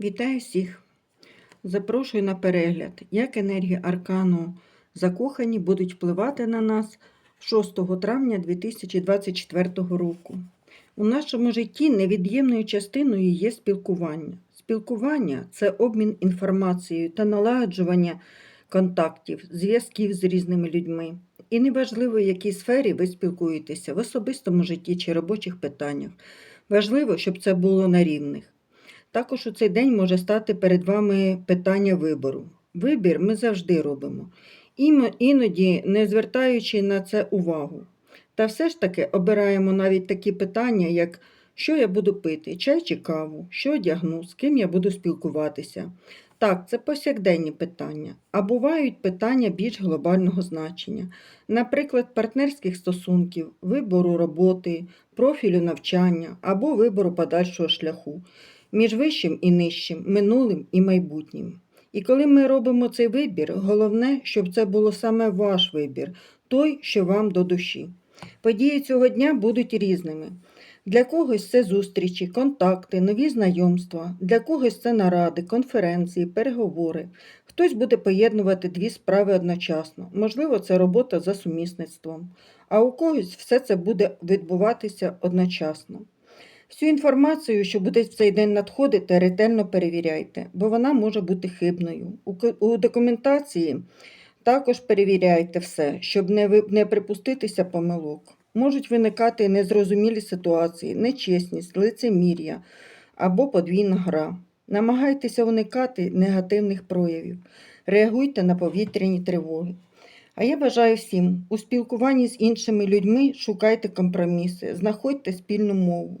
Вітаю всіх! Запрошую на перегляд, як енергії аркану закохані будуть впливати на нас 6 травня 2024 року. У нашому житті невід'ємною частиною є спілкування. Спілкування це обмін інформацією та налагоджування контактів, зв'язків з різними людьми. І неважливо, в якій сфері ви спілкуєтеся в особистому житті чи робочих питаннях. Важливо, щоб це було на рівних. Також у цей день може стати перед вами питання вибору. Вибір ми завжди робимо, іноді не звертаючи на це увагу. Та все ж таки обираємо навіть такі питання, як що я буду пити, чай чи каву, що одягну, з ким я буду спілкуватися. Так, це повсякденні питання, а бувають питання більш глобального значення, наприклад, партнерських стосунків, вибору роботи, профілю навчання або вибору подальшого шляху між вищим і нижчим, минулим і майбутнім. І коли ми робимо цей вибір, головне, щоб це було саме ваш вибір, той, що вам до душі. Події цього дня будуть різними. Для когось це зустрічі, контакти, нові знайомства, для когось це наради, конференції, переговори. Хтось буде поєднувати дві справи одночасно, можливо, це робота за сумісництвом, а у когось все це буде відбуватися одночасно. Всю інформацію, що буде в цей день надходити, ретельно перевіряйте, бо вона може бути хибною. У, документації також перевіряйте все, щоб не, припуститися помилок. Можуть виникати незрозумілі ситуації, нечесність, лицемір'я або подвійна гра. Намагайтеся уникати негативних проявів, реагуйте на повітряні тривоги. А я бажаю всім у спілкуванні з іншими людьми шукайте компроміси, знаходьте спільну мову.